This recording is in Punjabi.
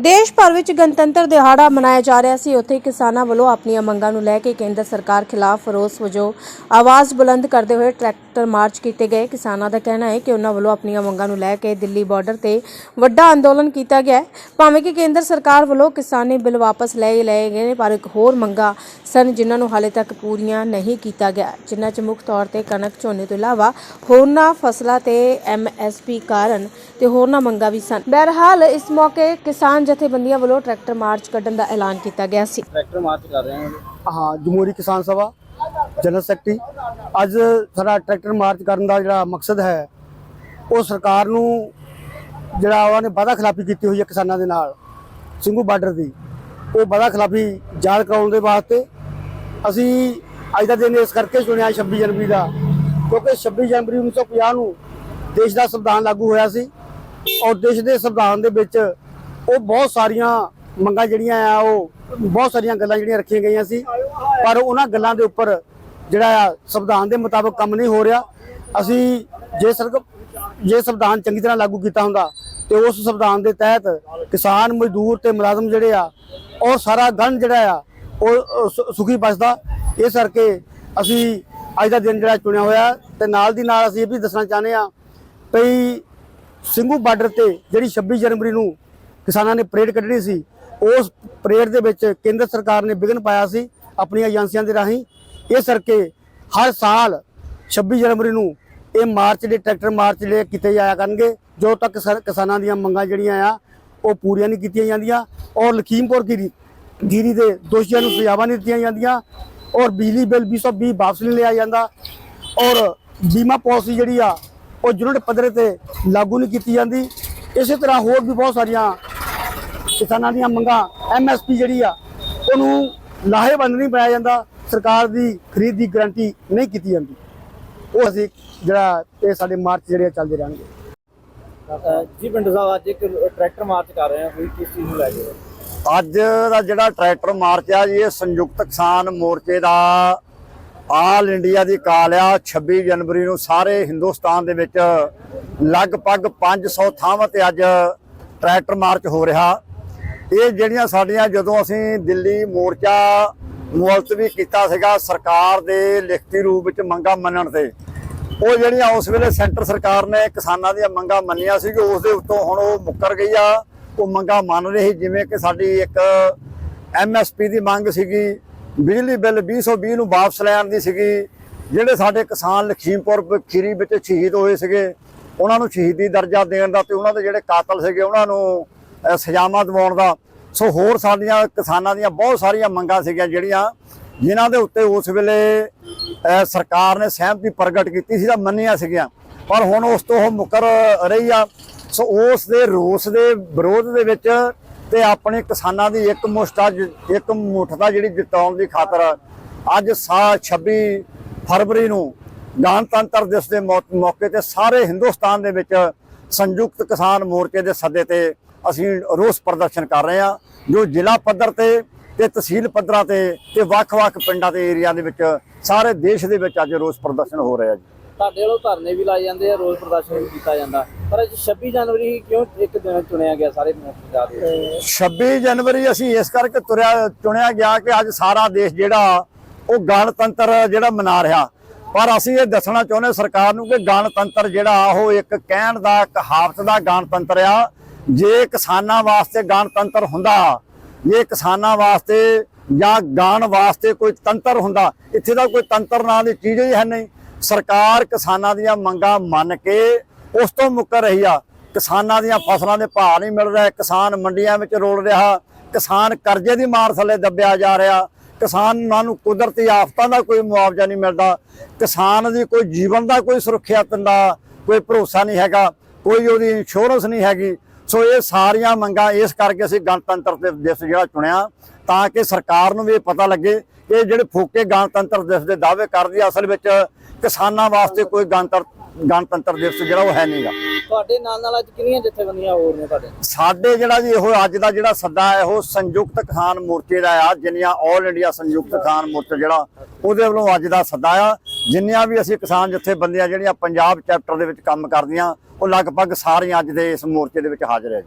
ਦੇਸ਼ ਭਰ ਵਿੱਚ ਗਣਤੰਤਰ ਦਿਹਾੜਾ ਮਨਾਇਆ ਜਾ ਰਿਹਾ ਸੀ। ਉੱਥੇ ਕਿਸਾਨਾਂ ਵੱਲੋਂ ਆਪਣੀਆਂ ਮੰਗਾਂ ਨੂੰ ਲੈ ਕੇ ਕੇਂਦਰ ਸਰਕਾਰ ਖਿਲਾਫ ਰੋਸ ਵਜੋਂ ਆਵਾਜ਼ ਬੁਲੰਦ ਕਰਦੇ ਹੋਏ ਟਰੈਕਟਰ ਮਾਰਚ ਕੀਤੇ ਗਏ। ਕਿਸਾਨਾਂ ਦਾ ਕਹਿਣਾ ਹੈ ਕਿ ਉਹਨਾਂ ਵੱਲੋਂ ਆਪਣੀਆਂ ਮੰਗਾਂ ਨੂੰ ਲੈ ਕੇ ਦਿੱਲੀ ਬਾਰਡਰ ਤੇ ਵੱਡਾ ਅੰਦੋਲਨ ਕੀਤਾ ਗਿਆ ਭਾਵੇਂ ਕਿ ਕੇਂਦਰ ਸਰਕਾਰ ਵੱਲੋਂ ਕਿਸਾਨੀ ਬਿੱਲ ਵਾਪਸ ਲੈ ਲਏ ਗਏ ਨੇ, ਪਰ ਇੱਕ ਹੋਰ ਮੰਗਾਂ ਸਨ ਜਿਨ੍ਹਾਂ ਨੂੰ ਹਾਲੇ ਤੱਕ ਪੂਰੀਆਂ ਨਹੀਂ ਕੀਤਾ ਗਿਆ। ਜਿਨ੍ਹਾਂ 'ਚ ਮੁੱਖ ਤੌਰ ਤੇ ਕਣਕ ਝੋਨੇ ਤੋਂ ਇਲਾਵਾ ਹੋਰਨਾਂ ਫਸਲਾਂ ਤੇ ਐਮਐਸਪੀ ਕਾਰਨ ਤੇ ਹੋਰਨਾਂ ਮੰਗਾਂ ਵੀ ਸਨ। ਬਹਰਹਾਲ, ਇਸ ਮੌਕੇ ਕਿਸਾਨ ਜਥੇਬੰਦੀਆਂ ਵੱਲੋਂ ਟਰੈਕਟਰ ਮਾਰਚ ਕੱਢਣ ਦਾ ਐਲਾਨ ਕੀਤਾ ਗਿਆ ਸੀ। ਟਰੈਕਟਰ ਮਾਰਚ ਕਰ ਰਹੇ ਹਾਂ ਹਾਂ ਜਮਹੂਰੀ ਕਿਸਾਨ ਸਭਾ ਜਨਰਲ ਸੈਕਟਰੀ। ਅੱਜ ਸਾਡਾ ਟਰੈਕਟਰ ਮਾਰਚ ਕਰਨ ਦਾ ਜਿਹੜਾ ਮਕਸਦ ਹੈ ਉਹ ਸਰਕਾਰ ਨੂੰ ਜਿਹੜਾ ਉਹਨਾਂ ਨੇ ਵਾਅਦਾ ਖਿਲਾਫੀ ਕੀਤੀ ਹੋਈ ਹੈ ਕਿਸਾਨਾਂ ਦੇ ਨਾਲ ਸਿੰਘੂ ਬਾਰਡਰ ਦੀ। ਉਹ ਵਾਅਦਾ ਖਿਲਾਫੀ ਯਾਦ ਕਰਾਉਣ ਦੇ ਵਾਸਤੇ ਅਸੀਂ ਅੱਜ ਦਾ ਦਿਨ ਇਸ ਕਰਕੇ ਚੁਣਿਆ 26 ਜਨਵਰੀ ਦਾ ਕਿਉਂਕਿ 26 ਜਨਵਰੀ 1950 ਨੂੰ ਦੇਸ਼ ਦਾ ਸੰਵਿਧਾਨ ਲਾਗੂ ਹੋਇਆ ਸੀ ਔਰ ਦੇਸ਼ ਦੇ ਸੰਵਿਧਾਨ ਦੇ ਵਿੱਚ ਉਹ ਬਹੁਤ ਸਾਰੀਆਂ ਮੰਗਾਂ ਜਿਹੜੀਆਂ ਆ, ਉਹ ਬਹੁਤ ਸਾਰੀਆਂ ਗੱਲਾਂ ਜਿਹੜੀਆਂ ਰੱਖੀਆਂ ਗਈਆਂ ਸੀ। ਪਰ ਉਹਨਾਂ ਗੱਲਾਂ ਦੇ ਉੱਪਰ ਜਿਹੜਾ ਆ, ਸੰਵਿਧਾਨ ਦੇ ਮੁਤਾਬਕ ਕੰਮ ਨਹੀਂ ਹੋ ਰਿਹਾ। ਅਸੀਂ ਜੇ ਸਰਕ, ਜੇ ਸੰਵਿਧਾਨ ਚੰਗੀ ਤਰ੍ਹਾਂ ਲਾਗੂ ਕੀਤਾ ਹੁੰਦਾ, ਤੇ ਉਸ ਸੰਵਿਧਾਨ ਦੇ ਤਹਿਤ ਕਿਸਾਨ, ਮਜ਼ਦੂਰ ਤੇ ਮੁਲਾਜ਼ਮ ਜਿਹੜੇ ਆ, ਉਹ ਸਾਰਾ ਗਣ ਜਿਹੜਾ ਆ, ਉਹ ਸੁਖੀ ਬਸਦਾ ਇਸ ਕਰਕੇ ਅਸੀਂ ਅੱਜ ਦਾ ਦਿਨ ਜਿਹੜਾ ਚੁਣਿਆ ਹੋਇਆ, ਤੇ ਨਾਲ ਦੀ ਨਾਲ ਅਸੀਂ ਇਹ ਵੀ ਦੱਸਣਾ ਚਾਹੁੰਦੇ ਆ ਭਈ ਸਿੰਘੂ ਬਾਰਡਰ ਤੇ ਜਿਹੜੀ 26 ਜਨਵਰੀ ਨੂੰ ਕਿਸਾਨਾਂ ਨੇ ਪਰੇਡ ਕੱਢਣੀ ਸੀ। ਉਸ ਪਰੇਡ ਦੇ ਵਿੱਚ ਕੇਂਦਰ ਸਰਕਾਰ ਨੇ ਵਿਘਨ ਪਾਇਆ ਸੀ ਆਪਣੀਆਂ ਏਜੰਸੀਆਂ ਦੇ ਰਾਹੀਂ। ਇਸ ਕਰਕੇ ਹਰ ਸਾਲ 26 ਜਨਵਰੀ ਨੂੰ ਇਹ ਮਾਰਚ ਦੇ ਟਰੈਕਟਰ ਮਾਰਚ ਜਿਹੜੇ ਕੀਤੇ ਜਾਇਆ ਕਰਨਗੇ। ਜਦੋਂ ਤੱਕ ਸਰ- ਕਿਸਾਨਾਂ ਦੀਆਂ ਮੰਗਾਂ ਜਿਹੜੀਆਂ ਆ, ਉਹ ਪੂਰੀਆਂ ਨਹੀਂ ਕੀਤੀਆਂ ਜਾਂਦੀਆਂ ਔਰ ਲਖੀਮਪੁਰ ਗਿਰੀ ਗਿਰੀ ਦੇ ਦੋਸ਼ੀਆਂ ਨੂੰ ਸਜ਼ਾਵਾਂ ਨਹੀਂ ਦਿੱਤੀਆਂ ਜਾਂਦੀਆਂ ਔਰ ਬਿਜਲੀ ਬਿੱਲ 220 ਵਾਪਸ ਨਹੀਂ ਲਿਆ ਜਾਂਦਾ ਔਰ ਬੀਮਾ ਪਾਲਿਸੀ ਜਿਹੜੀ ਆ, ਉਹ ਯੂਨਿਟ ਪੱਧਰ ਤੇ ਲਾਗੂ ਨਹੀਂ ਕੀਤੀ ਜਾਂਦੀ। ਇਸੇ ਤਰ੍ਹਾਂ ਹੋਰ ਵੀ ਬਹੁਤ ਸਾਰੀਆਂ ਕਿਸਾਨਾਂ ਦੀਆਂ ਮੰਗਾਂ ਐਮਐਸਪੀ ਜਿਹੜੀ ਆ ਉਹਨੂੰ ਲਾਹੇਵੰਦ ਨਹੀਂ ਬਣਾਇਆ ਜਾਂਦਾ ਸਰਕਾਰ ਦੀ ਖਰੀਦ ਦੀ ਗਾਰੰਟੀ ਨਹੀਂ ਕੀਤੀ ਜਾਂਦੀ। ਉਹ ਅਸੀਂ ਜਿਹੜਾ ਇਹ ਸਾਡੇ ਮਾਰਚ ਜਿਹੜੇ ਆ ਚੱਲਦੇ ਰਹਿਣਗੇ। ਜੀ ਪਿੰਡ ਸਾਹਿਬ ਅੱਜ ਇੱਕ ਟਰੈਕਟਰ ਮਾਰਚ ਕਰ ਰਹੇ ਹਾਂ ਕੋਈ ਕਿਸ ਚੀਜ਼ ਨੂੰ ਲੈ ਕੇ? ਅੱਜ ਦਾ ਜਿਹੜਾ ਟਰੈਕਟਰ ਮਾਰਚ ਆ ਜੀ ਇਹ ਸੰਯੁਕਤ ਕਿਸਾਨ ਮੋਰਚੇ ਦਾ ਆਲ ਇੰਡੀਆ ਦੀ ਕਾਲ ਆ 26 ਜਨਵਰੀ ਨੂੰ ਸਾਰੇ ਹਿੰਦੁਸਤਾਨ ਦੇ ਵਿੱਚ ਲਗਭਗ 500 ਥਾਵਾਂ ਤੇ ਅੱਜ ਟਰੈਕਟਰ ਮਾਰਚ ਹੋ ਰਿਹਾ। ਇਹ ਜਿਹੜੀਆਂ ਸਾਡੀਆਂ ਜਦੋਂ ਅਸੀਂ ਦਿੱਲੀ ਮੋਰਚਾ ਮੁਲਤਵੀ ਕੀਤਾ ਸੀਗਾ, ਸਰਕਾਰ ਦੇ ਲਿਖਤੀ ਰੂਪ ਵਿੱਚ ਮੰਗਾਂ ਮੰਨਣ ਤੇ, ਉਹ ਜਿਹੜੀਆਂ ਉਸ ਵੇਲੇ ਸੈਂਟਰ ਸਰਕਾਰ ਨੇ ਕਿਸਾਨਾਂ ਦੀਆਂ ਮੰਗਾਂ ਮੰਨੀਆਂ ਸੀ ਕਿ ਉਸ ਦੇ ਉੱਤੋਂ ਹੁਣ ਉਹ ਮੁੱਕਰ ਗਈ ਆ, ਉਹ ਮੰਗਾਂ ਮੰਨ ਰਹੀ ਜਿਵੇਂ ਕਿ ਸਾਡੀ ਇੱਕ ਐਮਐਸਪੀ ਦੀ ਮੰਗ ਸੀਗੀ। ਬਿਜਲੀ ਬਿੱਲ 220 ਨੂੰ ਵਾਪਸ ਲੈਣ ਦੀ ਸੀਗੀ। ਜਿਹੜੇ ਸਾਡੇ ਕਿਸਾਨ ਲਖੀਮਪੁਰ ਖੀਰੀ ਵਿੱਚ ਸ਼ਹੀਦ ਹੋਏ ਸੀਗੇ, ਉਹਨਾਂ ਨੂੰ ਸ਼ਹੀਦੀ ਦਰਜਾ ਦੇਣ ਦਾ ਤੇ ਉਹਨਾਂ ਦੇ ਜਿਹੜੇ ਕਾਤਲ ਸੀਗੇ, ਉਹਨਾਂ ਨੂੰ ਸਜ਼ਾਵਾਂ ਦਿਵਾਉਣ ਦਾ। ਸੋ ਹੋਰ ਸਾਡੀਆਂ ਕਿਸਾਨਾਂ ਦੀਆਂ ਬਹੁਤ ਸਾਰੀਆਂ ਮੰਗਾਂ ਸੀਗੀਆਂ ਜਿਹੜੀਆਂ, ਜਿਨ੍ਹਾਂ ਦੇ ਉੱਤੇ ਉਸ ਵੇਲੇ ਸਰਕਾਰ ਨੇ ਸਹਿਮਤੀ ਪ੍ਰਗਟ ਕੀਤੀ ਸੀ ਤਾਂ ਮੰਨੀਆਂ ਸੀਗੀਆਂ। ਪਰ ਹੁਣ ਉਸ ਤੋਂ ਉਹ ਮੁਕਰ ਰਹੀ ਆ। ਸੋ ਉਸ ਦੇ ਰੋਸ ਦੇ ਵਿਰੋਧ ਦੇ ਵਿੱਚ ਤੇ ਆਪਣੇ ਕਿਸਾਨਾਂ ਦੀ ਇੱਕ ਮੁਸ਼ਤਾ ਇੱਕ ਮੁੱਠਤਾ ਜਿਹੜੀ ਜਿਤਾਉਣ ਦੀ ਖਾਤਰ ਅੱਜ ਸਾ 26 ਫਰਵਰੀ ਨੂੰ ਗਣਤੰਤਰ ਦਿਵਸ ਦੇ ਮੌਕੇ ਤੇ ਸਾਰੇ ਹਿੰਦੁਸਤਾਨ ਦੇ ਵਿੱਚ ਸੰਯੁਕਤ ਕਿਸਾਨ ਮੋਰਚੇ ਦੇ ਸੱਦੇ ਤੇ ਅਸੀਂ ਰੋਸ ਪ੍ਰਦਰਸ਼ਨ ਕਰ ਰਹੇ ਹਾਂ, ਜੋ ਜ਼ਿਲ੍ਹਾ ਪੱਧਰ ਤੇ ਤੇ ਤਹਿਸੀਲ ਪੱਧਰਾਂ ਤੇ ਤੇ ਵੱਖ-ਵੱਖ ਪਿੰਡਾਂ ਤੇ ਏਰੀਆ ਦੇ ਵਿੱਚ ਸਾਰੇ ਦੇਸ਼ ਦੇ ਵਿੱਚ ਅੱਜ ਰੋਸ ਪ੍ਰਦਰਸ਼ਨ ਹੋ ਰਿਹਾ ਜੀ। ਤੁਹਾਡੇ ਵੱਲੋਂ ਧਰਨੇ ਵੀ ਲਾਏ ਜਾਂਦੇ ਆ, ਰੋਸ ਪ੍ਰਦਰਸ਼ਨ ਵੀ ਕੀਤਾ ਜਾਂਦਾ। ਪਰ ਅੱਜ 26 ਜਨਵਰੀ ਕਿਉਂ ਇੱਕ ਦਿਨ ਚੁਣਿਆ ਗਿਆ ਸਾਰੇ ਪੰਜਾਬ ਦੇ 26 ਜਨਵਰੀ ਅਸੀਂ ਇਸ ਕਰਕੇ ਤੁਰਿਆ, ਚੁਣਿਆ ਗਿਆ ਕਿ ਅੱਜ ਸਾਰਾ ਦੇਸ਼ ਜਿਹੜਾ, ਉਹ ਗਣਤੰਤਰ ਜਿਹੜਾ ਮਨਾ ਰਿਹਾ। ਪਰ ਅਸੀਂ ਇਹ ਦੱਸਣਾ ਚਾਹੁੰਦੇ ਸਰਕਾਰ ਨੂੰ ਕਿ ਗਣਤੰਤਰ ਜਿਹੜਾ, ਉਹ ਇੱਕ ਕਹਿਣ ਦਾ ਕਹਾਵਤ ਦਾ ਗਣਤੰਤਰ ਆ। ਜੇ ਕਿਸਾਨਾਂ ਵਾਸਤੇ ਗਣਤੰਤਰ ਹੁੰਦਾ, ਜੇ ਕਿਸਾਨਾਂ ਵਾਸਤੇ ਜਾਂ ਗਾਣ ਵਾਸਤੇ ਕੋਈ ਤੰਤਰ ਹੁੰਦਾ, ਇੱਥੇ ਦਾ ਕੋਈ ਤੰਤਰ ਨਾਂ ਦੀ ਚੀਜ਼ ਹੀ ਹੈ ਨਹੀਂ। ਸਰਕਾਰ ਕਿਸਾਨਾਂ ਦੀਆਂ ਮੰਗਾਂ ਮੰਨ ਕੇ ਉਸ ਤੋਂ ਮੁੱਕਰ ਰਹੀ ਆ। ਕਿਸਾਨਾਂ ਦੀਆਂ ਫਸਲਾਂ ਦੇ ਭਾਅ ਨਹੀਂ ਮਿਲ ਰਿਹਾ ਕਿਸਾਨ ਮੰਡੀਆਂ ਵਿੱਚ ਰੋਲ ਰਿਹਾ ਕਿਸਾਨ ਕਰਜ਼ੇ ਦੀ ਮਾਰ ਥੱਲੇ ਦੱਬਿਆ ਜਾ ਰਿਹਾ ਕਿਸਾਨਾਂ ਨੂੰ ਕੁਦਰਤੀ ਆਫਤਾਂ ਦਾ ਕੋਈ ਮੁਆਵਜ਼ਾ ਨਹੀਂ ਮਿਲਦਾ ਕਿਸਾਨ ਦੀ ਕੋਈ ਜੀਵਨ ਦਾ ਕੋਈ ਸੁਰੱਖਿਆ ਦਾ ਕੋਈ ਭਰੋਸਾ ਨਹੀਂ ਹੈਗਾ ਕੋਈ ਉਹਦੀ ਇੰਸ਼ੋਰੈਂਸ ਨਹੀਂ ਹੈਗੀ। ਸੋ ਇਹ ਸਾਰੀਆਂ ਮੰਗਾਂ ਇਸ ਕਰਕੇ ਅਸੀਂ ਗਣਤੰਤਰ ਦਿਵਸ ਜਿਹੜਾ ਚੁਣਿਆ ਤਾਂ ਕਿ ਸਰਕਾਰ ਨੂੰ ਵੀ ਇਹ ਪਤਾ ਲੱਗੇ ਕਿ ਜਿਹੜੇ ਫੋਕੇ ਗਣਤੰਤਰ ਦਿਵਸ ਦੇ ਦਾਅਵੇ ਕਰਦੀ ਆ, ਅਸਲ ਵਿੱਚ ਕਿਸਾਨਾਂ ਵਾਸਤੇ ਕੋਈ ਗਣਤੰਤਰ ਗਣਤੰਤਰ ਦਿਵਸ ਜਿਹੜਾ ਉਹ ਹੈ ਨਹੀਂਗਾ ਤੁਹਾਡੇ ਨਾਲ ਨਾਲ ਅੱਜ ਕਿੰਨੀਆਂ ਜਥੇਬੰਦੀਆਂ ਹੋਰ ਨੇ ਤੁਹਾਡੇ? ਸਾਡੇ ਜਿਹੜਾ ਜੀ ਇਹੋ ਅੱਜ ਦਾ ਜਿਹੜਾ ਸੱਦਾ ਹੈ ਉਹ ਸੰਯੁਕਤ ਕਿਸਾਨ ਮੋਰਚੇ ਦਾ ਆ ਜਿੰਨੀਆਂ ਆਲ ਇੰਡੀਆ ਸੰਯੁਕਤ ਕਿਸਾਨ ਮੋਰਚਾ ਜਿਹੜਾ ਉਹਦੇ ਵੱਲੋਂ ਅੱਜ ਦਾ ਸੱਦਾ ਆ। ਜਿੰਨੀਆਂ ਵੀ ਅਸੀਂ ਕਿਸਾਨ ਜਥੇਬੰਦੀਆਂ ਜਿਹੜੀਆਂ ਪੰਜਾਬ ਚੈਪਟਰ ਦੇ ਵਿੱਚ ਕੰਮ ਕਰਦੀਆਂ ਉਹ ਲਗਭਗ ਸਾਰੀਆਂ ਅੱਜ ਦੇ ਇਸ ਮੋਰਚੇ ਦੇ ਵਿੱਚ ਹਾਜ਼ਰ ਹੈ